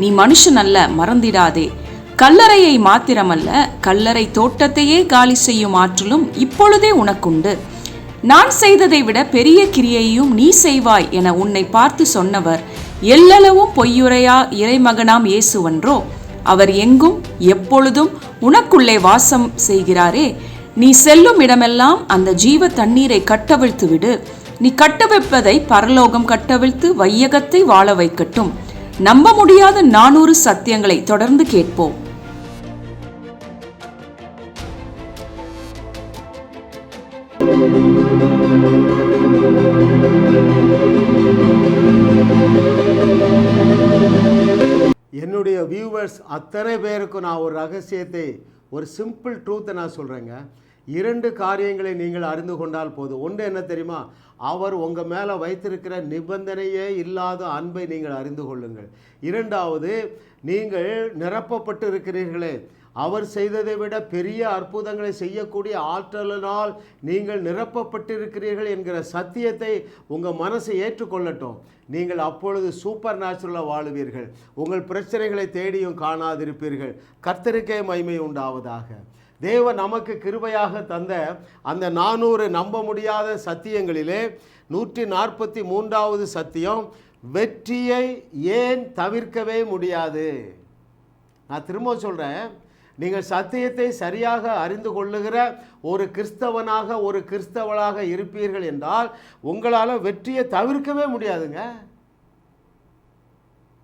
நீ மனுஷன் அல்ல மறந்திடாதே. கல்லறையை மாத்திரமல்ல கல்லறை தோட்டத்தையே காலி செய்யும் ஆற்றலும் இப்பொழுதே உனக்குண்டு. நான் செய்ததை விட பெரிய கிரியையும் நீ செய்வாய் என உன்னை பார்த்து சொன்னவர் எல்லளவும் பொய்யுரையா இறைமகனாம் இயேசுவன்றோ? அவர் எங்கும் எப்பொழுதும் உனக்குள்ளே வாசம் செய்கிறாரே. நீ செல்லும் இடமெல்லாம் அந்த ஜீவ தண்ணீரை கட்டவிழ்த்து விடு நீ கட்டவிழ்ப்பதை பரலோகம் கட்டவிழ்த்து வையகத்தை வாழ வைக்கட்டும். நம்ப முடியாத நானூறு சத்தியங்களை தொடர்ந்து கேட்போம். என்னுடைய வியூவர்ஸ் அத்தனை பேருக்கும் நான் ஒரு ரகசியத்தை ஒரு சிம்பிள் ட்ரூத்தை நான் சொல்கிறேங்க இரண்டு காரியங்களை நீங்கள் அறிந்து கொண்டால் போதும். ஒன்று என்ன தெரியுமா? அவர் உங்கள் மேலே வைத்திருக்கிற நிபந்தனையே இல்லாத அன்பை நீங்கள் அறிந்து கொள்ளுங்கள். இரண்டாவது நீங்கள் நிரப்பப்பட்டு இருக்கிறீர்களே அவர் செய்ததை விட பெரிய அற்புதங்களை செய்யக்கூடிய ஆற்றலினால் நீங்கள் நிரப்பப்பட்டிருக்கிறீர்கள் என்கிற சத்தியத்தை உங்கள் மனசை ஏற்றுக்கொள்ளட்டும். நீங்கள் அப்பொழுது சூப்பர் நேச்சுரலாக வாழுவீர்கள். உங்கள் பிரச்சனைகளை தேடியும் காணாதிருப்பீர்கள். கர்த்தருக்கே மய்மை உண்டாவதாக. தேவ நமக்கு கிருபையாக தந்த அந்த நானூறு நம்ப முடியாத சத்தியங்களிலே நூற்றி நாற்பத்தி மூன்றாவது சத்தியம் வெற்றியை ஏன் தவிர்க்கவே முடியாது? நான் திரும்ப சொல்கிறேன் நீங்கள் சத்தியத்தை சரியாக அறிந்து கொள்ளுகிற ஒரு கிறிஸ்தவனாக ஒரு கிறிஸ்தவளாக இருப்பீர்கள் என்றால் உங்களால் வெற்றியை தவிர்க்கவே முடியாதுங்க.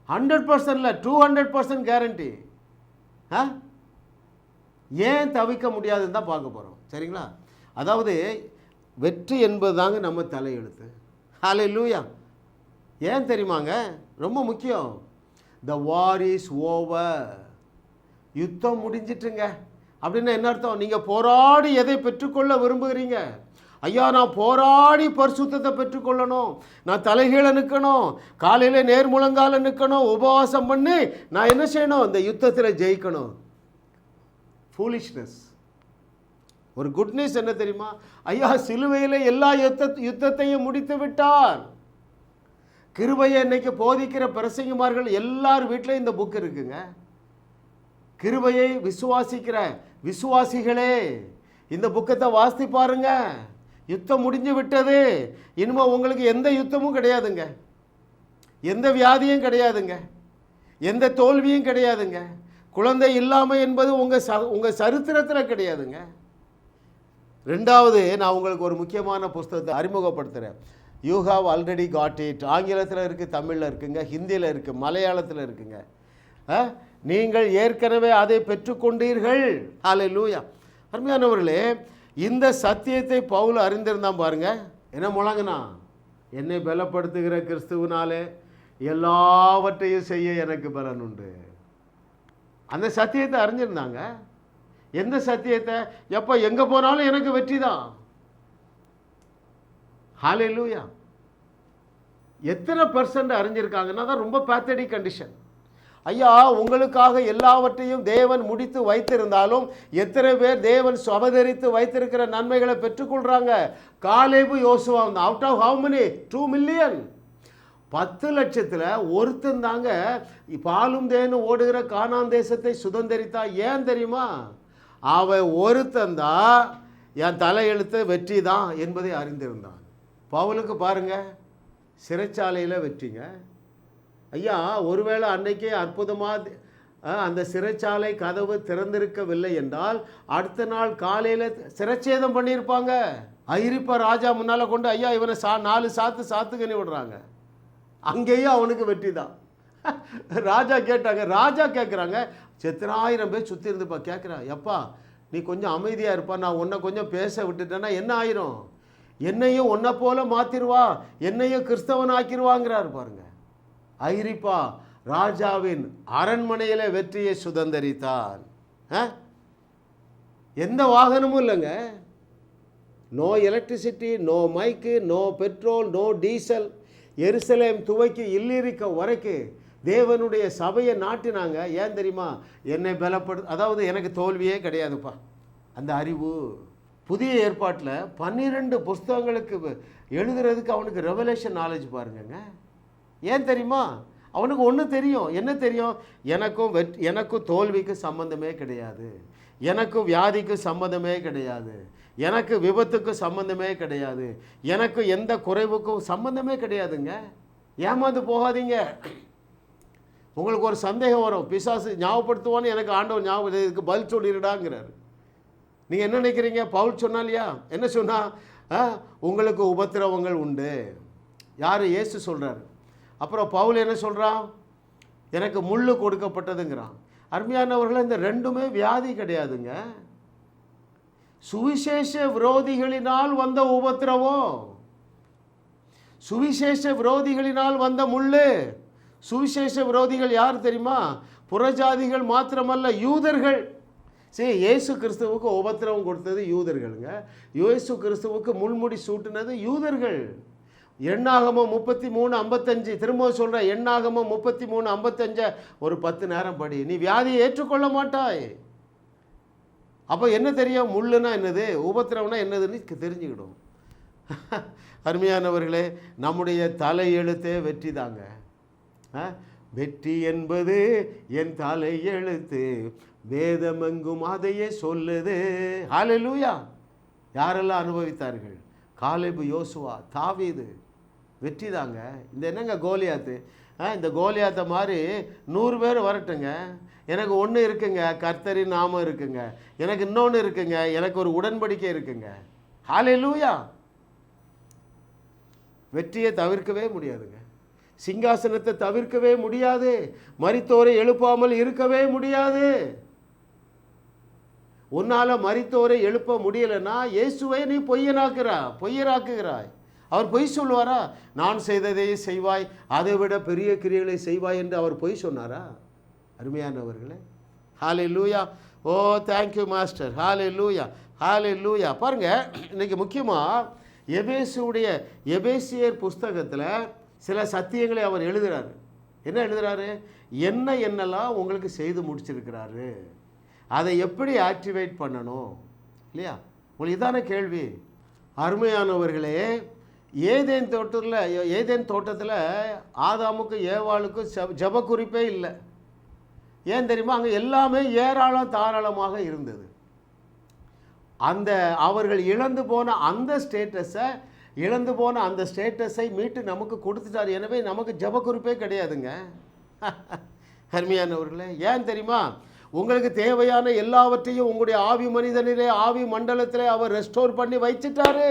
ஹண்ட்ரட் பர்சன்டில் டூ ஹண்ட்ரட் பர்சன்ட் கேரண்டி ஆ? ஏன் தவிர்க்க முடியாதுன்னு தான் பார்க்க போகிறோம் சரிங்களா? அதாவது வெற்றி என்பது தாங்க நம்ம தலையெழுத்து. ஹலே லூயா ஏன் தெரியுமாங்க? ரொம்ப முக்கியம். த வார் இஸ் ஓவர் யுத்தம் முடிஞ்சிட்டுங்க. அப்படின்னா என்ன அர்த்தம்? நீங்கள் போராடி எதை பெற்றுக்கொள்ள விரும்புகிறீங்க? ஐயா நான் போராடி பரிசுத்தத்தை பெற்றுக்கொள்ளணும். நான் தலைகீழ நிற்கணும் காலையில் நேர்முழங்கால நிற்கணும் உபவாசம் பண்ணி நான் என்ன செய்யணும்? இந்த யுத்தத்தில் ஜெயிக்கணும். ஃபூலிஷ்னஸ் ஒரு குட் நியூஸ் என்ன தெரியுமா? ஐயா சிலுவையில் எல்லா யுத்த யுத்தத்தையும் முடித்து விட்டார். கிருபையை இன்னைக்கு போதிக்கிற பிரசங்கிமார்கள் எல்லார் வீட்டிலையும் இந்த புக் இருக்குங்க. கிருபையை விசுவாசிக்கிற விசுவாசிகளே இந்த புக்கத்தை வாசித்து பாருங்க. யுத்தம் முடிஞ்சு விட்டது. இனிமே உங்களுக்கு எந்த யுத்தமும் கிடையாதுங்க. எந்த வியாதியும் கிடையாதுங்க. எந்த தோல்வியும் கிடையாதுங்க. குழந்தை இல்லாமை என்பது உங்கள் ச உங்கள் சரித்திரத்தில் கிடையாதுங்க. ரெண்டாவது நான் உங்களுக்கு ஒரு முக்கியமான புஸ்தகத்தை அறிமுகப்படுத்துகிறேன் you have already got it ஆங்கிலத்தில் இருக்குது தமிழில் இருக்குங்க ஹிந்தியில் இருக்குது மலையாளத்தில் இருக்குங்க. ஆ? நீங்கள் ஏற்கனவே அதை பெற்றுக்கொண்டீர்கள். ஹாலே லூயா அருமையானவர்களே இந்த சத்தியத்தை பவுல் அறிந்திருந்தான் பாருங்க. என்ன முழங்குனா? என்னை பலப்படுத்துகிற கிறிஸ்துவனாலே எல்லாவற்றையும் செய்ய எனக்கு பலன் உண்டு. அந்த சத்தியத்தை அறிஞ்சிருந்தாங்க. எந்த சத்தியத்தை? எப்போ எங்கே போனாலும் எனக்கு வெற்றி தான். ஹாலே லூயா எத்தனை பர்சன்ட் அறிஞ்சிருக்காங்கன்னா தான் ரொம்ப பேத்தடிக் கண்டிஷன் ஐயா உங்களுக்காக எல்லாவற்றையும் தேவன் முடித்து வைத்திருந்தாலும் எத்தனை பேர் தேவன் சுவதரித்து வைத்திருக்கிற நன்மைகளை பெற்றுக்கொள்கிறாங்க காலேபு யோசுவா out of how many two million பத்து லட்சத்தில் ஒருத்தன் தாங்க பாலும் தேனும் ஓடுகிற காணாம் தேசத்தை சுதந்திரித்தா ஏன் தெரியுமா? அவன் ஒருத்தன் தான் என் தலையெழுத்து வெற்றி தான் என்பதை அறிந்திருந்தான். பவுலுக்கு பாருங்க சிறைச்சாலையில் வெற்றிங்க. ஐயா ஒருவேளை அன்னைக்கே அற்புதமாக அந்த சிறைச்சாலை கதவு திறந்திருக்கவில்லை என்றால் அடுத்த நாள் காலையில் சிறைச்சேதம் பண்ணியிருப்பாங்க. ஐரிப்ப ராஜா முன்னால் கொண்டு ஐயா இவனை சா நாலு சாத்து சாத்துக்கனி விடுறாங்க. அங்கேயும் அவனுக்கு வெற்றி தான் ராஜா கேட்டாங்க ராஜா கேட்குறாங்க செத்தனாயிரம் பேர் சுற்றி இருந்துப்பா கேட்குறான் எப்பா நீ கொஞ்சம் அமைதியாக இருப்பா நான் உன்னை கொஞ்சம் பேச விட்டுட்டேன்னா என்ன ஆயிரும்? என்னையும் உன்னை போல மாற்றிடுவா என்னையும் கிறிஸ்தவன் ஆக்கிடுவாங்கிறார் பாருங்க. ஐரிப்பா ராஜாவின் அரண்மனையில் வெற்றியை சுதந்தரித்தான். ஆ? எந்த வாகனமும் இல்லைங்க. No electricity no mike no petrol no diesel எருசலேம் துவைக்கு இல்லிருக்க வரைக்கும் தேவனுடைய சபையை நாட்டினாங்க. ஏன் தெரியுமா? என்னை பலப்படு அதாவது எனக்கு தோல்வியே கிடையாதுப்பா. அந்த அறிவு புதிய ஏற்பாட்டில் பன்னிரெண்டு புஸ்தகங்களுக்கு எழுதுறதுக்கு அவனுக்கு ரெவலேஷன் நாலேஜ் பாருங்கங்க. ஏன் தெரியுமா? அவனுக்கு ஒன்று தெரியும். என்ன தெரியும்? எனக்கும் வெற் எனக்கும் தோல்விக்கு சம்மந்தமே கிடையாது. எனக்கும் வியாதிக்கு சம்மந்தமே கிடையாது. எனக்கு விபத்துக்கு சம்பந்தமே கிடையாது. எனக்கு எந்த குறைவுக்கும் சம்பந்தமே கிடையாதுங்க. ஏமாந்து போகாதீங்க. உங்களுக்கு ஒரு சந்தேகம் வரும். பிசாசு ஞாபகப்படுத்துவான்னு எனக்கு ஆண்டவர் ஞாபகம் இதுக்கு பதில் சொல்லிடுடாங்கிறார். நீங்கள் என்ன நினைக்கிறீங்க? பவுல் சொன்னா இல்லையா? என்ன சொன்னால் ஆ, உங்களுக்கு உபத்திரவங்கள் உண்டு. யார்? ஏசு சொல்கிறாரு அப்புறம் பவுல் என்ன சொல்கிறான் எனக்கு முள்ளு கொடுக்கப்பட்டதுங்கிறான். அருமையானவர்கள் இந்த ரெண்டுமே வியாதி கிடையாதுங்க. சுவிசேஷ விரோதிகளினால் வந்த உபத்திரவம் சுவிசேஷ விரோதிகளினால் வந்த முள்ளு. சுவிசேஷ விரோதிகள் யார் தெரியுமா? புறஜாதிகள் மாத்திரமல்ல யூதர்கள். சரி இயேசு கிறிஸ்துவுக்கு உபத்திரவம் கொடுத்தது யூதர்களுங்க. இயேசு கிறிஸ்துவுக்கு முள்முடி சூட்டினது யூதர்கள். எண்ணாகமோ முப்பத்தி மூணு ஐம்பத்தஞ்சு திரும்ப சொல்கிறேன் எண்ணாகமோ முப்பத்தி மூணு ஐம்பத்தஞ்ச ஒரு பத்து நேரம் படி. நீ வியாதியை ஏற்றுக்கொள்ள மாட்டாய். அப்போ என்ன தெரியும் முள்ளுனா என்னது? உபத்திரவம்னா என்னதுன்னு தெரிஞ்சுக்கிடும். அருமையானவர்களே நம்முடைய தலையெழுத்தே வெற்றி தாங்க. ஆ? வெற்றி என்பது என் தலையெழுத்து. வேதமெங்கும் அதையே சொல்லுது. ஹalleluya. யாரெல்லாம் அனுபவித்தார்கள்? காலேபு யோசுவா தாவீது. வெற்றி தாங்க. இந்த என்னங்க கோலியாத்து? ஆ, இந்த கோலியாத்தை மாதிரி நூறு பேர் வரட்டுங்க. எனக்கு ஒன்று இருக்குங்க கர்த்தரின் நாமம் இருக்குங்க. எனக்கு இன்னொன்று இருக்குங்க எனக்கு ஒரு உடன்படிக்கை இருக்குங்க. லூயா வெற்றியை தவிர்க்கவே முடியாதுங்க. சிங்காசனத்தை தவிர்க்கவே முடியாது. மரித்தோரை எழுப்பாமல் இருக்கவே முடியாது. உன்னால் மறித்தோரை எழுப்ப முடியலைன்னா இயேசுவை நீ பொய்யனாக்குறா பொய்யராக்குகிறாய். அவர் பொய் சொல்லுவாரா? நான் செய்ததை செய்வாய் அதை விட பெரிய கிரியைகளை செய்வாய் என்று அவர் பொய் சொன்னாரா? அருமையானவர்களே ஹாலே லூயா ஓ தேங்க்யூ மாஸ்டர் ஹாலே லூயா ஹாலே லூயா பாருங்கள் இன்றைக்கி முக்கியமாக எபேசுடைய எபேசியர் புஸ்தகத்தில் சில சத்தியங்களை அவர் எழுதுகிறார் என்ன எழுதுகிறாரு என்ன என்னெல்லாம் உங்களுக்கு செய்து முடிச்சிருக்கிறாரு? அதை எப்படி ஆக்டிவேட் பண்ணணும்? இல்லையா? உங்களுக்கு இதான கேள்வி. அருமையானவர்களே ஏதேன் தோட்டத்தில் ஏதேன் தோட்டத்தில் ஆதாமுக்கும் ஏவாளுக்கும் ஜப ஜப குறிப்பே இல்லை. ஏன் தெரியுமா? அங்கே எல்லாமே ஏராளம் தாராளமாக இருந்தது. அந்த அவர்கள் இழந்து போன அந்த ஸ்டேட்டஸை இழந்து போன அந்த ஸ்டேட்டஸை மீட்டு நமக்கு கொடுத்துட்டார். எனவே நமக்கு ஜபக்குறிப்பே கிடையாதுங்க. அருமையானவர்களே ஏன் தெரியுமா? உங்களுக்கு தேவையான எல்லாவற்றையும் உங்களுடைய ஆவி மனிதனிலே ஆவி மண்டலத்திலே அவர் ரெஸ்டோர் பண்ணி வச்சிட்டாரு.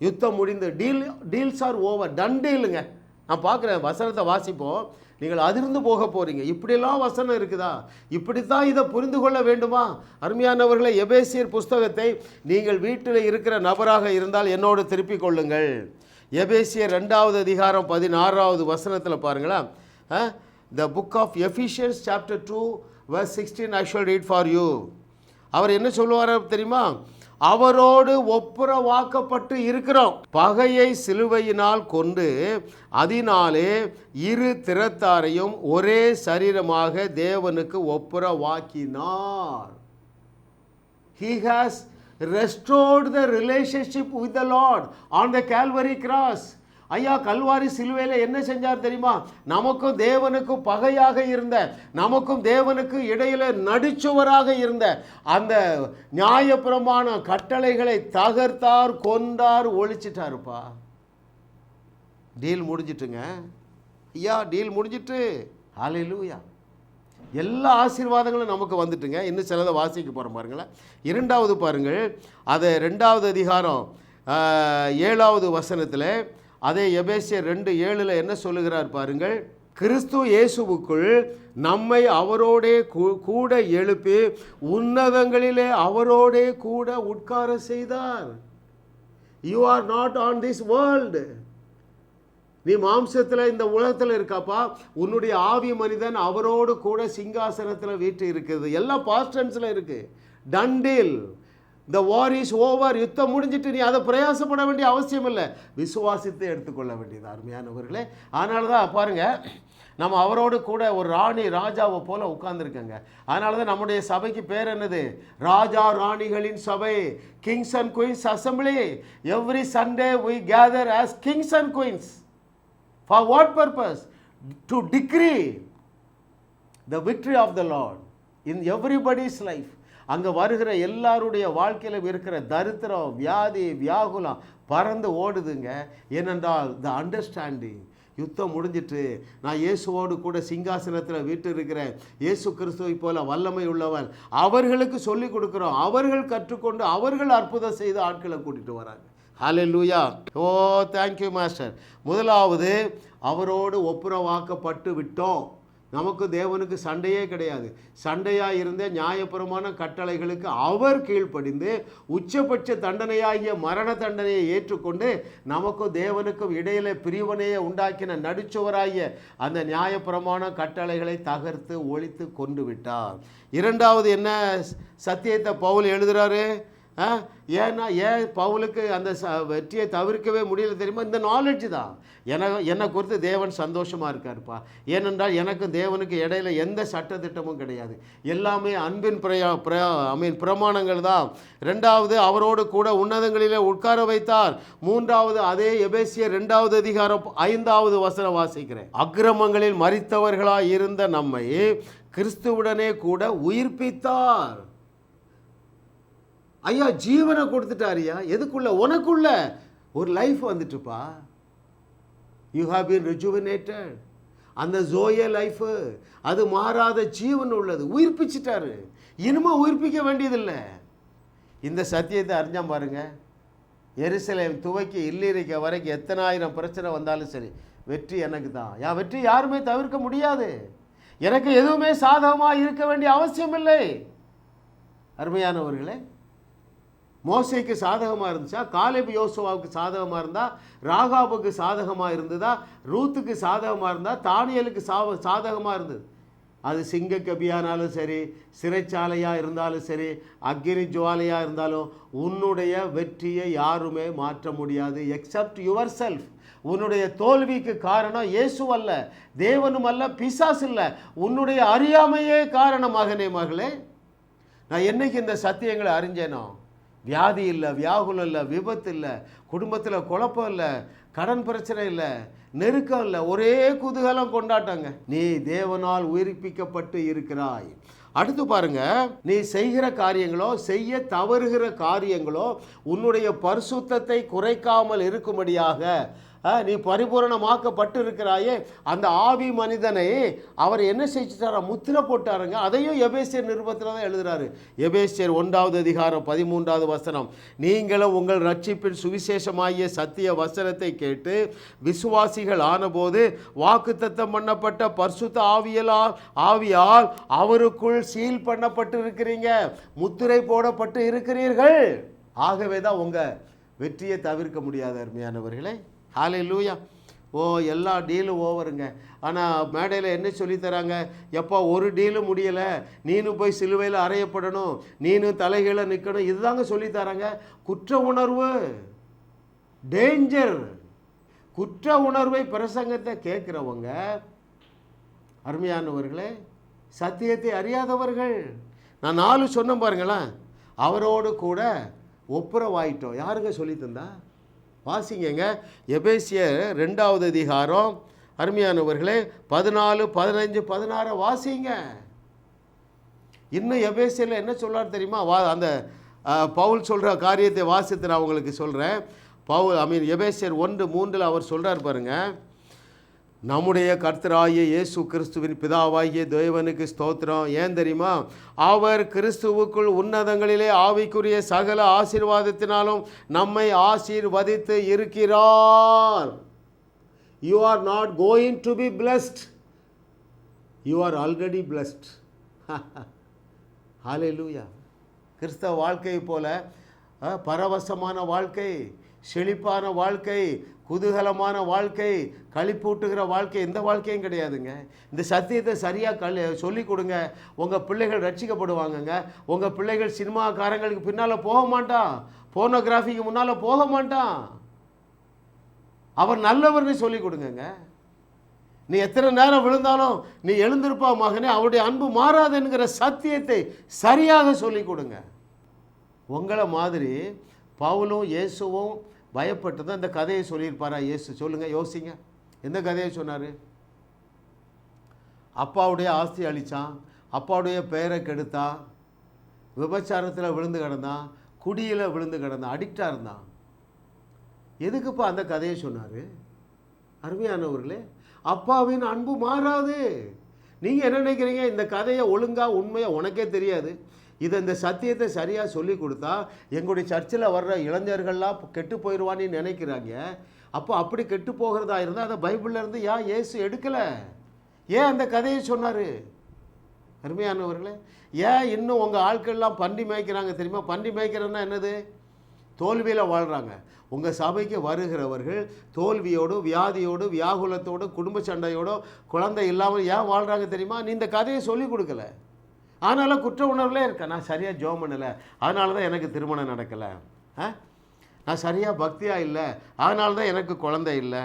யுத்தம் முடிந்து deal deals are over done டீலுங்க நான் பார்க்குறேன் வசனத்தை வாசிப்போம். நீங்கள் அதிர்ந்து போக போகிறீங்க இப்படியெல்லாம் வசனம் இருக்குதா? இப்படித்தான் இதை புரிந்து கொள்ள வேண்டுமா? அருமையானவர்களை எபேசியர் புஸ்தகத்தை நீங்கள் வீட்டில் இருக்கிற நபராக இருந்தால் என்னோடு திருப்பிக் கொள்ளுங்கள். எபேசியர் ரெண்டாவது அதிகாரம் பதினாறாவது வசனத்தில் பாருங்களா the book of Ephesians chapter two verse sixteen I shall read for you அவர் என்ன சொல்லுவார் தெரியுமா? அவரோடு ஒப்புரவாக்கப்பட்டு இருக்கிறோம். பகையை சிலுவையினால் கொண்டு அதனாலே இரு திறத்தாரையும் ஒரே சரீரமாக தேவனுக்கு ஒப்புரவாக்கினார். He has restored the relationship with the Lord on the Calvary cross ஐயா கல்வாரி சிலுவையில் என்ன செஞ்சார் தெரியுமா? நமக்கும் தேவனுக்கும் பகையாக இருந்த நமக்கும் தேவனுக்கு இடையில நடுச்சுவராக இருந்த அந்த நியாயப்பிரமாண கட்டளைகளை தகர்த்தார் கொண்டார் ஒழிச்சிட்டாருப்பா. டீல் முடிஞ்சிட்டுங்க. ஐயா டீல் முடிஞ்சிட்டு. ஹalleluya. எல்லா ஆசீர்வாதங்களும் நமக்கு வந்துட்டுங்க. இன்னும் சிலதை வாசிக்க போகிறோம் பாருங்களேன். இரண்டாவது பாருங்கள். அதை ரெண்டாவது அதிகாரம் ஏழாவது வசனத்தில் அதே எபேசியர் ரெண்டு ஏழில் என்ன சொல்லுகிறார் பாருங்கள் கிறிஸ்து இயேசுவுக்குள் நம்மை அவரோடே கூ- கூட எழுப்பி உன்னதங்களிலே அவரோடே கூட உட்கார செய்தார். You are not on this world நீ மாம்சத்தில் இந்த உலகத்தில் இருக்காப்பா உன்னுடைய ஆவி மனிதன் அவரோடு கூட சிங்காசனத்தில் வீட்டு இருக்குது எல்லாம் பாஸ்டன்ஸில் இருக்குது டண்டில் த வார் இஸ் ஓவர் யுத்தம் முடிஞ்சிட்டு நீ அதை பிரயாசப்பட வேண்டிய அவசியம் இல்லை விசுவாசித்து எடுத்துக்கொள்ள வேண்டியது அருமையானவர்களே. அதனால தான் பாருங்கள் நம்ம அவரோடு கூட ஒரு ராணி ராஜாவை போல உட்கார்ந்துருக்கங்க. அதனால தான் நம்முடைய சபைக்கு பேர் என்னது? ராஜா ராணிகளின் சபை. Kings and queens assembly every Sunday we gather as kings and queens for what purpose to decree the victory of the Lord in everybody's life அங்கே வருகிற எல்லாருடைய வாழ்க்கையில் இருக்கிற தரித்திரம் வியாதி வியாகுலம் பறந்து ஓடுதுங்க. ஏனென்றால் த அண்டர்ஸ்டாண்டிங் யுத்தம் முடிஞ்சிட்டு நான் இயேசுவோடு கூட சிங்காசனத்தில் வீட்டு இருக்கிறேன் இயேசு கிறிஸ்துவை போல வல்லமை உள்ளவன். அவர்களுக்கு சொல்லிக் கொடுக்குறோம். அவர்கள் கற்றுக்கொண்டு அவர்கள் அற்புதம் செய்து ஆட்களை கூட்டிட்டு வராங்க. ஹalleluya ஓ தேங்க்யூ மாஸ்டர் முதலாவது அவரோடு ஒப்புரவாக்கப்பட்டு விட்டோம். நமக்கு தேவனுக்கு சண்டையே கிடையாது. சண்டையாக இருந்த நியாயபுரமான கட்டளைகளுக்கு அவர் கீழ்ப்படிந்து உச்சபட்ச தண்டனையாகிய மரண தண்டனையை ஏற்றுக்கொண்டு நமக்கும் தேவனுக்கும் இடையில பிரிவனையை உண்டாக்கின நடுச்சுவராகிய அந்த நியாயபுரமான கட்டளைகளை தகர்த்து ஒழித்து கொண்டு விட்டார். இரண்டாவது என்ன சத்தியத்தை பவுல் எழுதுறாரு? ஏன்னா ஏன் பவுலுக்கு அந்த ச வெற்றியை தவிர்க்கவே முடியல தெரியுமா? இந்த நாலேஜ் தான். என என்னை குறித்து தேவன் சந்தோஷமாக இருக்காருப்பா. ஏனென்றால் எனக்கு தேவனுக்கு இடையில எந்த சட்டத்திட்டமும் கிடையாது. எல்லாமே அன்பின் பிரயா பிரயா ஐ மீன் பிரமாணங்கள் தான். ரெண்டாவது அவரோடு கூட உன்னதங்களிலே உட்கார வைத்தார். மூன்றாவது அதே எபேசிய ரெண்டாவது அதிகாரம் ஐந்தாவது வசனம் வாசிக்கிறேன். அக்கிரமங்களில் மறித்தவர்களாக இருந்த நம்மை கிறிஸ்துவுடனே கூட உயிர்ப்பித்தார். ஐயா ஜீவனை கொடுத்துட்டாரியா எதுக்குள்ள? உனக்குள்ள ஒரு life வந்துட்டுப்பா. You have been rejuvenated. அந்த ஜோய லைஃபு அது மாறாத ஜீவன் உள்ளது. உயிர்ப்பிச்சிட்டாரு. இனிமே உயிர்ப்பிக்க வேண்டியதில்லை. இந்த சத்தியத்தை அறிஞ்சா பாருங்க. எருசலேம் துவக்கி இல்லிரிக்க வரைக்கும் எத்தனாயிரம் பிரச்சனை வந்தாலும் சரி வெற்றி எனக்கு தான். என் வெற்றி யாருமே தவிர்க்க முடியாது. எனக்கு எதுவுமே சாதகமாக இருக்க வேண்டிய அவசியம் இல்லை அருமையானவர்களே மோசைக்கு சாதகமாக இருந்துச்சா? காலேபு யோசுவாவுக்கு சாதகமாக இருந்தா? ராகாபுக்கு சாதகமாக இருந்ததா? ரூத்துக்கு சாதகமாக இருந்தா? தானியலுக்கு சா சாதகமாக இருந்தது. அது சிங்க கபியானாலும் சரி சிறைச்சாலையாக இருந்தாலும் சரி அக்னி ஜுவாலையாக இருந்தாலும் உன்னுடைய வெற்றியை யாருமே மாற்ற முடியாது எக்ஸப்ட் யுவர் செல்ஃப் உன்னுடைய தோல்விக்கு காரணம் இயேசு அல்ல தேவனும் அல்ல பிசாஸ் இல்லை. உன்னுடைய அறியாமையே காரணம் மகனே மகளே. நான் என்னைக்கு இந்த சத்தியங்களை அறிஞ்சேனோ? வியாதி இல்லை வியாகுலம் இல்லை விபத்து இல்லை குடும்பத்தில் குழப்பம் இல்லை கடன் பிரச்சனை இல்லை நெருக்கம் இல்லை ஒரே குதூகலம் கொண்டாட்டங்க. நீ தேவனால் உயிர்ப்பிக்கப்பட்டு இருக்கிறாய். அடுத்து பாருங்க நீ செய்கிற காரியங்களோ செய்ய தவறுகிற காரியங்களோ உன்னுடைய பரிசுத்தத்தை குறைக்காமல் இருக்கும்படியாக நீ பரிபூரணமாக்கப்பட்டு இருக்கிறாயே அந்த ஆவி மனிதனை அவர் என்ன செஞ்சுட்டாரா? முத்திரை போட்டாருங்க. அதையும் எபேசியர் நிருபத்தில் தான் எழுதுறாரு. எபேசியர் ஒன்றாவது அதிகாரம் பதிமூன்றாவது வசனம். நீங்களும் உங்கள் ரட்சிப்பின் சுவிசேஷமாகிய சத்திய வசனத்தை கேட்டு விசுவாசிகள் ஆனபோது வாக்குத்தத்தம் பண்ணப்பட்ட பர்சுத்த ஆவியலால் ஆவியால் அவருக்குள் சீல் பண்ணப்பட்டு இருக்கிறீங்க முத்திரை போடப்பட்டு இருக்கிறீர்கள். ஆகவே தான் உங்கள் வெற்றியை தவிர்க்க முடியாத அருமையானவர்களே ஹாலே லூயா ஓ எல்லா டீலும் ஓவருங்க. ஆனால் மேடையில் என்ன சொல்லித் தராங்க? எப்போ ஒரு டீலும் முடியலை. நீனும் போய் சிலுவையில் அறையப்படணும். நீனும் தலைகீழ நிற்கணும் இதுதாங்க சொல்லித்தராங்க குற்ற உணர்வு டேஞ்சர் குற்ற உணர்வை பிரசங்கத்தை கேட்குறவங்க அருமையானவர்களே சத்தியத்தை அறியாதவர்கள். நான் நாலு சொன்ன பாருங்களேன். அவரோடு கூட ஒப்புரவாயிட்டோம். யாருங்க சொல்லி தந்தா? வாசிங்கங்க. எபேசியர் ரெண்டாவது அதிகாரம். அருமையானவர்களே பதினாலு பதினஞ்சு பதினாறு வாசிங்க. இன்னும் எபேசியரில் என்ன சொல்கிறார் தெரியுமா? வா அந்த பவுல் சொல்கிற காரியத்தை வாசித்து நான் உங்களுக்கு சொல்கிறேன் பவுல் ஐ மீன் எபேசியர் ஒன்று மூன்றில் அவர் சொல்கிறார் பாருங்கள் நம்முடைய கர்த்தராகிய இயேசு கிறிஸ்துவின் பிதாவாகிய தேவனுக்கு ஸ்தோத்திரம். ஏன் தெரியுமா? அவர் கிறிஸ்துவுக்குள் உன்னதங்களிலே ஆவிக்குரிய சகல ஆசீர்வாதத்தினாலும் நம்மை ஆசீர்வதித்து இருக்கிறார். You are not going to be blessed you are already blessed hallelujah கிறிஸ்தவ வாழ்க்கையை போல பரவசமான வாழ்க்கை செழிப்பான வாழ்க்கை குதூகலமான வாழ்க்கை களிப்பூட்டுகிற வாழ்க்கை எந்த வாழ்க்கையும் கிடையாதுங்க. இந்த சத்தியத்தை சரியாக கல் சொல்லி கொடுங்க. உங்கள் பிள்ளைகள் ரட்சிக்கப்படுவாங்கங்க. உங்கள் பிள்ளைகள் சினிமாக்காரங்களுக்கு பின்னால் போக மாட்டான். போனோகிராஃபிக்கு முன்னால் போக மாட்டான். அவர் நல்லவர்னு சொல்லி கொடுங்கங்க. நீ எத்தனை நேரம் விழுந்தாலும் நீ எழுந்திருப்பா மகனே அவருடைய அன்பு மாறாது என்கிற சத்தியத்தை சரியாக சொல்லி கொடுங்க. உங்களை மாதிரி பவுலும் இயேசுவும் பயப்பட்டு தான் இந்த கதையை சொல்லியிருப்பாரா இயேசு? சொல்லுங்கள் யோசிங்க. எந்த கதையை சொன்னார்? அப்பாவுடைய ஆஸ்தி அழித்தான் அப்பாவுடைய பெயரை கெடுத்தான் விபச்சாரத்தில் விழுந்து கிடந்தான் குடியில் விழுந்து கிடந்தான் அடிக்டாக இருந்தான். எதுக்குப்பா அந்த கதையை சொன்னார்? அருமையானவர்களே அப்பாவின் அன்பு மாறாது. நீங்கள் என்ன நினைக்கிறீங்க? இந்த கதையை ஒழுங்காக உண்மையாக உனக்கே தெரியாது. இதை இந்த சத்தியத்தை சரியாக சொல்லி கொடுத்தா எங்களுடைய சர்ச்சில் வர்ற இளைஞர்கள்லாம் கெட்டு போயிடுவான்னு நினைக்கிறாங்க. அப்போ அப்படி கெட்டு போகிறதா இருந்தால் அதை பைபிள்ல இருந்து ஏன் ஏசு எடுக்கலை? ஏன் அந்த கதையை சொன்னார்? அருமையானவர்களே ஏன் இன்னும் உங்கள் ஆட்கள்லாம் பண்டி மேய்க்கிறாங்க தெரியுமா? பண்டி மேய்க்கிறன்னா என்னது? தோல்வியில் வாழ்கிறாங்க உங்கள் சபைக்கு வருகிறவர்கள் தோல்வியோடு வியாதியோடு வியாகுலத்தோடு குடும்ப சண்டையோடு குழந்தை இல்லாமல் ஏன் வாழ்கிறாங்க தெரியுமா? நீ இந்த கதையை சொல்லி கொடுக்கல. ஆனாலும் குற்ற உணர்வுலே இருக்கேன். நான் சரியாக ஜோம் பண்ணலை. அதனால தான் எனக்கு திருமணம் நடக்கலை. ஆ? நான் சரியாக பக்தியாக இல்லை. அதனால தான் எனக்கு குழந்தை இல்லை.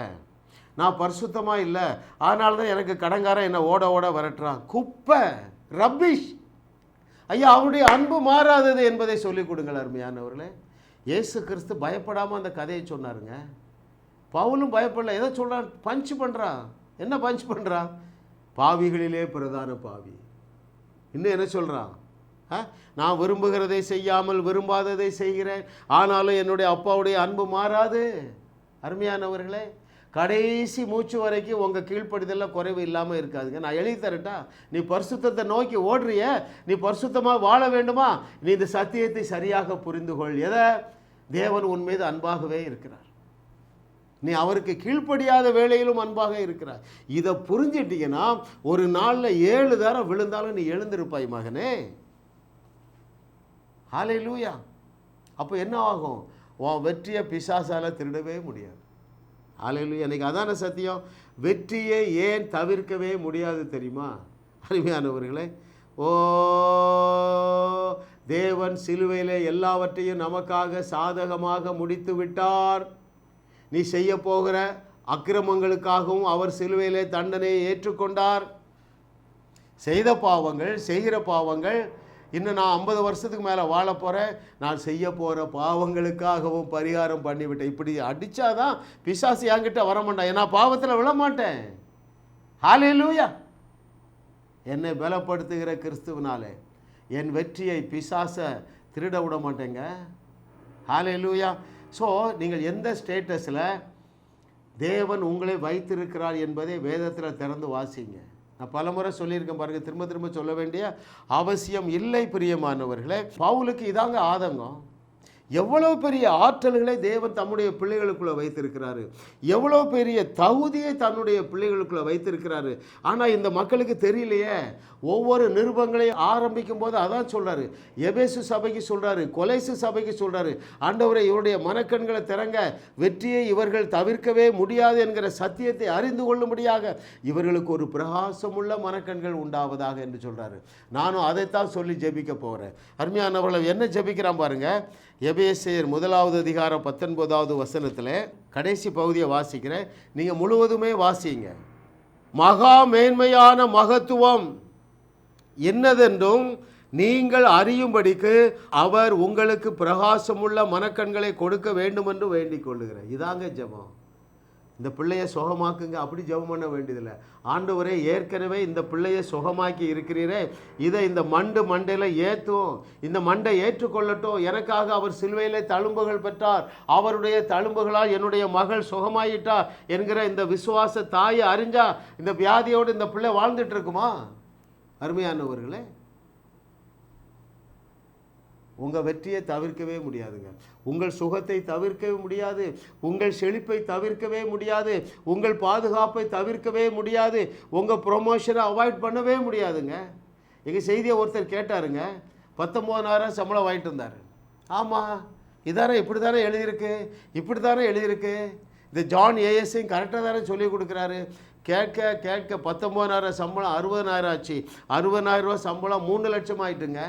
நான் பரிசுத்தமாக இல்லை. அதனால தான் எனக்கு கடங்காரன் என்னை ஓட ஓட விரட்டுறான். குப்பை. ரப்பிஷ் ஐயா அவனுடைய அன்பு மாறாதது என்பதை சொல்லிக் கொடுங்கள் அருமையானவர்களே. இயேசு கிறிஸ்து பயப்படாமல் அந்த கதையை சொன்னாருங்க. பவுலும் பயப்படல. எதை சொல்கிறான் பஞ்ச் பண்ணுறான் என்ன பஞ்ச் பண்ணுறான் பாவிகளிலே பிரதான பாவி. இன்னும் என்ன சொல்கிறான் ஆ? நான் விரும்புகிறதை செய்யாமல் விரும்பாததை செய்கிறேன். ஆனாலும் என்னுடைய அப்பாவுடைய அன்பு மாறாது. அருமையானவர்களே கடைசி மூச்சு வரைக்கும் உங்கள் கீழ்ப்படுதலில் குறைவு இல்லாமல் இருக்காதுங்க. நான் எழுதி தரட்டா நீ பரிசுத்தத்தை நோக்கி ஓடுறிய. நீ பரிசுத்தமாக வாழ வேண்டுமா? நீ இந்த சத்தியத்தை சரியாக புரிந்து கொள். எதை? தேவன் உன் மீது அன்பாகவே இருக்கிறார். நீ அவருக்கு கீழ்ப்படியாத வேலையிலும் அன்பாக இருக்கிறார் இதை புரிஞ்சிட்டீங்கன்னா ஒரு நாளில் ஏழு தரம் விழுந்தாலும் நீ எழுந்திருப்பாய் மகனே. ஹாலே லூயா அப்போ என்ன ஆகும்? உன் வெற்றியை பிசாசால் திருடவே முடியாது. ஆலையிலும் எனக்கு அதான சத்தியம். வெற்றியை ஏன் தவிர்க்கவே முடியாது தெரியுமா? அருமையானவர்களே ஓ தேவன் சிலுவையிலே எல்லாவற்றையும் நமக்காக சாதகமாக முடித்து விட்டார். நீ செய்ய போகிற அக்கிரமங்களுக்காகவும் அவர் சிலுவையிலே தண்டனையை ஏற்றுக்கொண்டார். செய்த பாவங்கள் செய்கிற பாவங்கள் இன்னும் நான் ஐம்பது வருஷத்துக்கு மேலே வாழ போகிறேன் நான் செய்ய போகிற பாவங்களுக்காகவும் பரிகாரம் பண்ணிவிட்டேன். இப்படி அடித்தாதான் பிசாசு என்கிட்ட வர மாட்டான் நான் பாவத்தில் விழமாட்டேன். மாட்டேன் லூயா என்னை பலப்படுத்துகிற கிறிஸ்துவனாலே என் வெற்றியை பிசாசை திருட விட மாட்டேங்க. ஹாலே லூயா ஸோ நீங்கள் எந்த ஸ்டேட்டஸில் தேவன் உங்களை வைத்திருக்கிறார் என்பதை வேதத்தில் திறந்து வாசிங்க. நான் பலமுறை சொல்லியிருக்கேன் பாருங்கள் திரும்ப திரும்ப சொல்ல வேண்டிய அவசியம் இல்லை பிரியமானவர்களே. பவுலுக்கு இதாங்க ஆதங்கம். எவ்வளவு பெரிய ஆற்றல்களை தேவன் தம்முடைய பிள்ளைகளுக்குள்ளே வைத்திருக்கிறாரு. எவ்வளோ பெரிய தகுதியை தன்னுடைய பிள்ளைகளுக்குள்ளே வைத்திருக்கிறாரு. ஆனால் இந்த மக்களுக்கு தெரியலையே. ஒவ்வொரு நிருபங்களையும் ஆரம்பிக்கும் போது அதான் சொல்கிறாரு எபேசு சபைக்கு சொல்கிறாரு கொலைசு சபைக்கு சொல்கிறாரு ஆண்டவரை இவருடைய மனக்கண்களை திறங்க வெற்றியை இவர்கள் தவிர்க்கவே முடியாது என்கிற சத்தியத்தை அறிந்து கொள்ளும்படியாக இவர்களுக்கு ஒரு பிரகாசமுள்ள மனக்கண்கள் உண்டாவதாக என்று சொல்கிறாரு நானும் அதைத்தான் சொல்லி ஜெபிக்க போகிறேன் அருமையானவர்களை என்ன ஜெபிக்கிறான் பாருங்கள் எபேசியர் முதலாவது அதிகாரம் பத்தொன்பதாவது வசனத்தில் கடைசி பகுதியை வாசிக்கிறேன். நீங்கள் முழுவதுமே வாசிங்க. மகா மேன்மையான மகத்துவம் என்னதென்றும் நீங்கள் அறியும்படிக்கு அவர் உங்களுக்கு பிரகாசமுள்ள மனக்கண்களை கொடுக்க வேண்டும் என்று வேண்டிக் கொள்ளுகிறேன். இதாங்க ஜபம். இந்த பிள்ளையை சுகமாக்குங்க அப்படி ஜெபம் பண்ண வேண்டியதில்லை. ஆண்டவரே ஏற்கனவே இந்த பிள்ளையை சுகமாக்கி இருக்கிறீரே. இதை இந்த மண்டு மண்டையில் ஏற்றும் இந்த மண்டை ஏற்றுக்கொள்ளட்டும். எனக்காக அவர் சிலுவையிலே தழும்புகள் பெற்றார். அவருடைய தழும்புகளால் என்னுடைய மகள் சுகமாயிட்டார் என்கிற இந்த விசுவாச தாயை அறிஞ்சா இந்த வியாதியோடு இந்த பிள்ளை வாழ்ந்துட்டு இருக்குமா? அருமையானவர்களே உங்கள் வெற்றியை தவிர்க்கவே முடியாதுங்க. உங்கள் சுகத்தை தவிர்க்கவே முடியாது. உங்கள் செழிப்பை தவிர்க்கவே முடியாது. உங்கள் பாதுகாப்பை தவிர்க்கவே முடியாது. உங்கள் ப்ரொமோஷனை அவாய்ட் பண்ணவே முடியாதுங்க. எங்கள் செய்தியை ஒருத்தர் கேட்டாருங்க. பத்தொம்போதனாயிரம் சம்பளம் வாங்கிட்டு இருந்தார். ஆமாம் இதானே இப்படி தானே எழுதியிருக்கு? இப்படி தானே எழுதியிருக்கு? இந்த ஜான் ஏஎஸ்ஸையும் கரெக்டாக தானே சொல்லி கொடுக்குறாரு. கேட்க கேட்க பத்தொம்போதனாயிரம் சம்பளம் அறுபதனாயிரம் ஆச்சு. அறுபதனாயிரம் ரூபா சம்பளம் மூணு லட்சம் ஆயிட்டுங்க.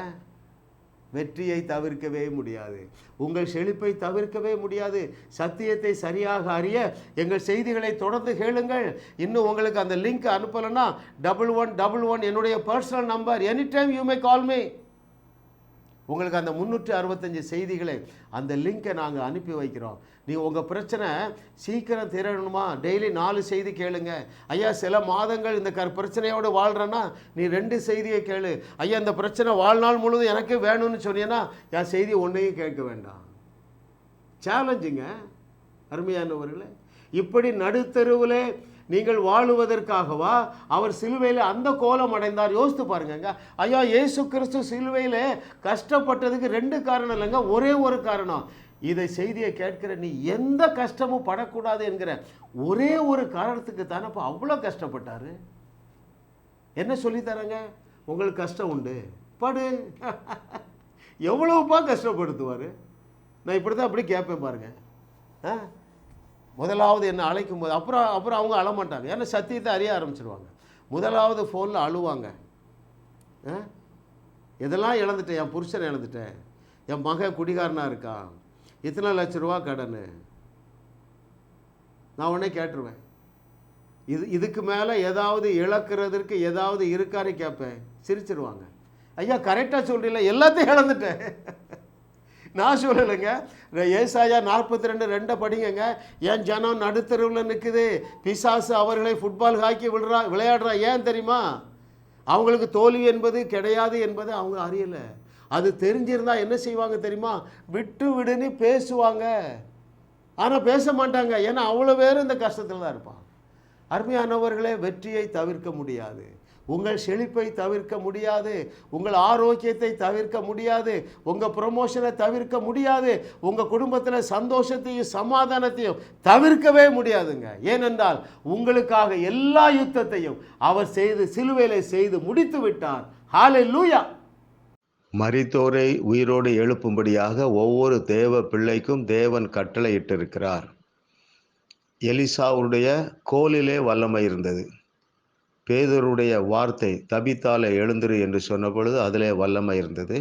வெற்றியை தவிர்க்கவே முடியாது. உங்கள் செழிப்பை தவிர்க்கவே முடியாது. சத்தியத்தை சரியாக அறிய எங்கள் செய்திகளை தொடர்ந்து கேளுங்கள். இன்னும் உங்களுக்கு அந்த லிங்க் அனுப்பலைன்னா டபுள் ஒன் டபுள் ஒன் என்னுடைய personal number any time you may call me உங்களுக்கு அந்த முந்நூற்றி அறுபத்தஞ்சு செய்திகளை அந்த லிங்கை நாங்கள் அனுப்பி வைக்கிறோம். நீங்கள் உங்கள் பிரச்சனை சீக்கிரம் தீரணுமா? டெய்லி நாலு செய்தி கேளுங்க. ஐயா சில மாதங்கள் இந்த க பிரச்சனையோடு வாழ்கிறேன்னா நீ ரெண்டு செய்தியை கேளு. ஐயா இந்த பிரச்சனை வாழ்நாள் முழுவதும் எனக்கு வேணும்னு சொன்னீங்கன்னா என் செய்தி ஒன்றையும் கேட்க வேண்டாம். சேலஞ்சுங்க அருமையானவர்களே. இப்படி நடுத்தருவில் நீங்கள் வாழுவதற்காகவா அவர் சிலுவையில் அந்த கோலம் அடைந்தார்? யோசித்து பாருங்கங்க. ஐயா ஏசு கிறிஸ்து சிலுவையில் கஷ்டப்பட்டதுக்கு ரெண்டு காரணம் இல்லைங்க. ஒரே ஒரு காரணம். இதை செய்தியை கேட்கிற நீ எந்த கஷ்டமும் படக்கூடாது என்கிற ஒரே ஒரு காரணத்துக்கு தானப்பா அவ்வளோ கஷ்டப்பட்டார்? என்ன சொல்லித்தராங்க உங்களுக்கு கஷ்டம் உண்டு. படு. எவ்வளவுப்பா கஷ்டப்படுத்துவார்? நான் இப்படி தான் அப்படி கேட்பேன் பாருங்க. ஆ? முதலாவது என்னை அழைக்கும் போது அப்புறம் அப்புறம் அவங்க அழமாட்டாங்க. ஏன்னா சத்தியத்தை அறிய ஆரம்பிச்சிடுவாங்க முதலாவது ஃபோனில் அழுவாங்க. ஆ? இதெல்லாம் இழந்துட்டேன்? என் புருஷனை இழந்துட்டேன். என் மகன் குடிகாரனாக இருக்கான். இத்தனை லட்ச ரூபா கடன்? நான் உடனே கேட்டுருவேன். இது இதுக்கு மேலே ஏதாவது இழக்கிறதுக்கு ஏதாவது இருக்கான்னு கேட்பேன். சிரிச்சிருவாங்க. ஐயா கரெக்டாக சொல்கிறீங்கள எல்லாத்தையும் இழந்துட்டேன். நான் சொல்லலைங்க. ஏசாயா நாற்பத்தி ரெண்டு ரெண்டை படிங்கங்க. என் ஜனம் நடுத்தருவில் நிற்குது பிசாசு அவர்களை ஃபுட்பால் ஹாக்கி விடுறா விளையாடுறா. ஏன் தெரியுமா? அவங்களுக்கு தோல்வி என்பது கிடையாது என்பது அவங்க அறியலை. அது தெரிஞ்சிருந்தால் என்ன செய்வாங்க தெரியுமா? விட்டு விடுன்னு பேசுவாங்க. ஆனால் பேச மாட்டாங்க. ஏன்னா அவ்வளோ பேரும் இந்த கஷ்டத்தில் தான் இருப்பான் அருமையானவர்களே வெற்றியை தவிர்க்க முடியாது. உங்கள் செழிப்பை தவிர்க்க முடியாது. உங்கள் ஆரோக்கியத்தை தவிர்க்க முடியாது. உங்கள் ப்ரொமோஷனை தவிர்க்க முடியாது. உங்கள் குடும்பத்தில் சந்தோஷத்தையும் சமாதானத்தையும் தவிர்க்கவே முடியாதுங்க. ஏனென்றால் உங்களுக்காக எல்லா யுத்தத்தையும் அவர் செய்து சிலுவையில் செய்து முடித்து விட்டார். ஹாலே லூயா மரித்தோரை உயிரோடு எழுப்பும்படியாக ஒவ்வொரு தேவ பிள்ளைக்கும் தேவன் கட்டளையிட்டிருக்கிறார். எலிசாவுடைய கோலிலே வல்லமை இருந்தது. பேதருடைய வார்த்தை தபித்தாலே எழுந்துரு என்று சொன்ன பொழுது அதிலே வல்லமை இருந்தது.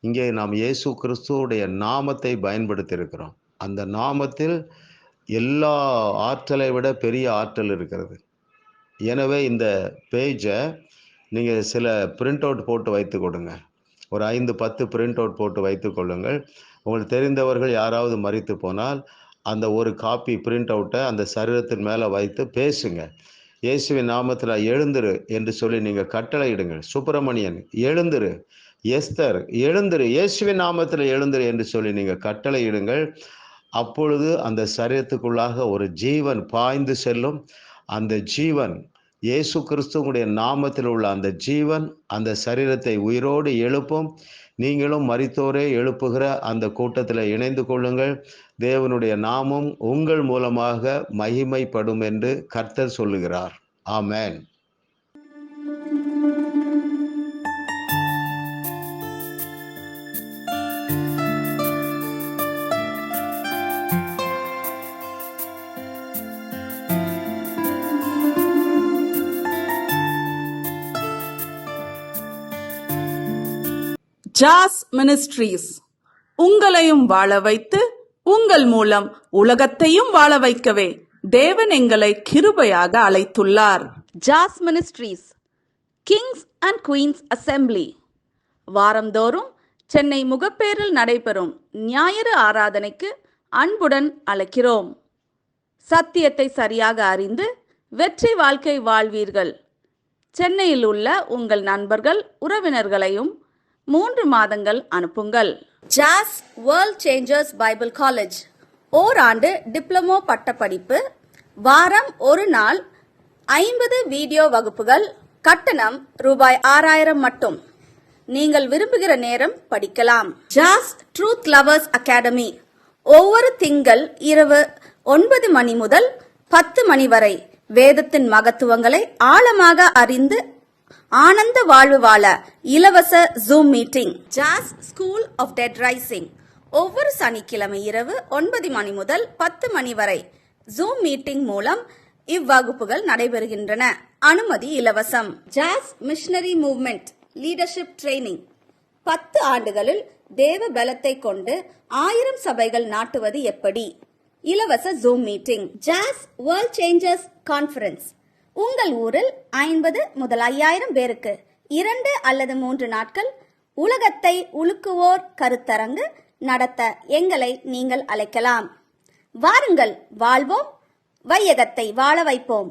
இங்கே நாம் இயேசு கிறிஸ்துவுடைய நாமத்தை பயன்படுத்தியிருக்கிறோம். அந்த நாமத்தில் எல்லா ஆற்றலை விட பெரிய ஆற்றல் இருக்கிறது. எனவே இந்த பேஜை நீங்கள் சில பிரிண்ட் அவுட் போட்டு வைத்து கொடுங்க. ஒரு ஐந்து பத்து பிரிண்ட் அவுட் போட்டு வைத்து கொள்ளுங்கள். உங்களுக்கு தெரிந்தவர்கள் யாராவது மறித்து போனால் அந்த ஒரு காப்பி பிரிண்ட் அவுட்டை அந்த சரீரத்தின் மேலே வைத்து பேசுங்க. இயேசுவின் நாமத்தில் எழுந்துரு என்று சொல்லி நீங்கள் கட்டளையிடுங்கள். சுப்பிரமணியன் எழுந்துரு. எஸ்தர் எழுந்துரு. இயேசுவின் நாமத்தில் எழுந்திரு என்று சொல்லி நீங்கள் கட்டளையிடுங்கள். அப்பொழுது அந்த சரீரத்துக்குள்ளாக ஒரு ஜீவன் பாய்ந்து செல்லும். அந்த ஜீவன் இயேசு கிறிஸ்துவனுடைய நாமத்தில் உள்ள அந்த ஜீவன் அந்த சரீரத்தை உயிரோடு எழுப்பும். நீங்களும் மறித்தோரே எழுப்புகிற அந்த கூட்டத்தில் இணைந்து கொள்ளுங்கள். தேவனுடைய நாமம் உங்கள் மூலமாக மகிமைப்படும் என்று கர்த்தர் சொல்லுகிறார். ஆமேன். ஜாஸ் மினிஸ்ட்ரீஸ் உங்களையும் வாழ வைத்து உங்கள் மூலம் உலகத்தையும் வாழ வைக்கவே தேவன் எங்களை கிருபையாக அழைத்துள்ளார். ஜாஸ் ministries kings and queens assembly வாரந்தோறும் சென்னை முகப்பேரில் நடைபெறும் ஞாயிறு ஆராதனைக்கு அன்புடன் அழைக்கிறோம். சத்தியத்தை சரியாக அறிந்து வெற்றி வாழ்க்கை வாழ்வீர்கள். சென்னையில் உள்ள உங்கள் நண்பர்கள் உறவினர்களையும் மூன்று மாதங்கள் அனுப்புங்கள். ஜாஸ் வேர்ல்ட் சேஞ்சர்ஸ் பைபிள் காலேஜ் ஓராண்டு டிப்ளமோ பட்டப்படிப்பு. வாரம் ஒரு நாள் ஐம்பது வீடியோ வகுப்புகள். கட்டணம் ரூபாய் ஆறாயிரம் மட்டும். நீங்கள் விரும்புகிற நேரம் படிக்கலாம். ஜாஸ் ட்ரூத் லவர்ஸ் அகாடமி ஒவ்வொரு திங்கள் இரவு ஒன்பது மணி முதல் பத்து மணி வரை. வேதத்தின் மகத்துவங்களை ஆழமாக அறிந்து ஆனந்த வாழ்வு வாழ இலவச Zoom meeting Jaz school of dead raising ஒவ்வொரு சனிக்கிழமை இரவு ஒன்பது மணி முதல் பத்து மணி வரை ஜூம் மீட்டிங் மூலம் இவ்வகுப்புகள் நடைபெறுகின்றன. அனுமதி இலவசம். ஜாஸ் மிஷனரி மூவ்மெண்ட் லீடர்ஷிப் ட்ரைனிங் பத்து ஆண்டுகளில் தேவ பலத்தை கொண்டு ஆயிரம் சபைகள் நாட்டுவது எப்படி? இலவச ஜூம் மீட்டிங் ஜாஸ் வேர்ல்ட் சேஞ்சர்ஸ் கான்ஃபரன்ஸ் உங்கள் ஊரில் ஐம்பது முதல் ஐயாயிரம் பேருக்கு இரண்டு அல்லது மூன்று நாட்கள் உலகத்தை உலுக்குவோர் கருத்தரங்கு நடத்த எங்களை நீங்கள் அழைக்கலாம். வாருங்கள் வாழ்வோம் வையகத்தை வாழ வைப்போம்.